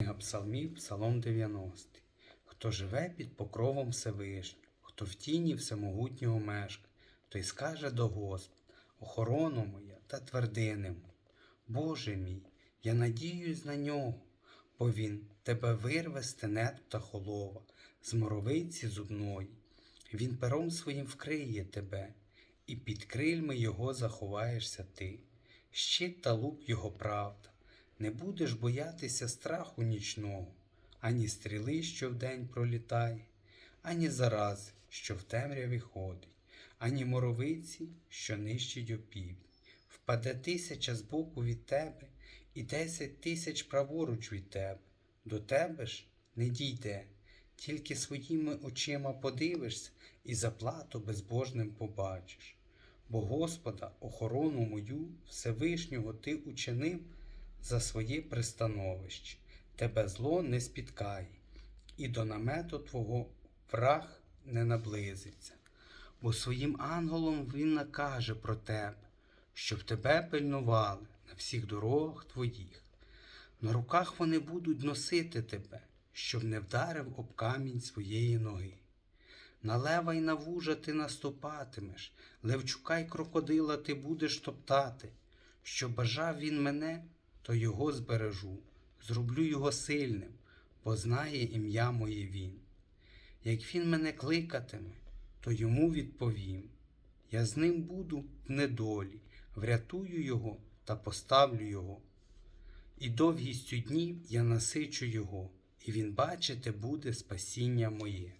Книга Псалмів, Псалом 90. Хто живе під покровом Всевишнього, хто в тіні всемогутнього мешка, той скаже до Господа, охорона моя та твердини моя. Боже мій, я надіюсь на нього, бо він тебе вирве з тенет та холова, з моровиці зубної. Він пером своїм вкриє тебе, і під крильми його заховаєшся ти. Щит та лук його правда. Не будеш боятися страху нічного, ані стріли, що вдень пролітає, ані зарази, що в темряві ходить, ані моровиці, що нищить опівдень. Впаде тисяча збоку від тебе, і десять тисяч праворуч від тебе. До тебе ж не дійде, тільки своїми очима подивишся і заплату безбожним побачиш. Бо Господа, охорону мою, Всевишнього ти учинив за своє пристановище, тебе зло не спіткає, і до намету твого враг не наблизиться. Бо своїм ангелом він накаже про тебе, щоб тебе пильнували на всіх дорогах твоїх. На руках вони будуть носити тебе, щоб не вдарив об камінь своєї ноги. На лева й на вужа ти наступатимеш, левчука й крокодила ти будеш топтати. Що бажав він мене, то його збережу, зроблю його сильним, бо знає ім'я моє він. Як він мене кликатиме, то йому відповім. Я з ним буду в недолі, врятую його та поставлю його. І довгістю днів я насичу його, і він бачити буде спасіння моє.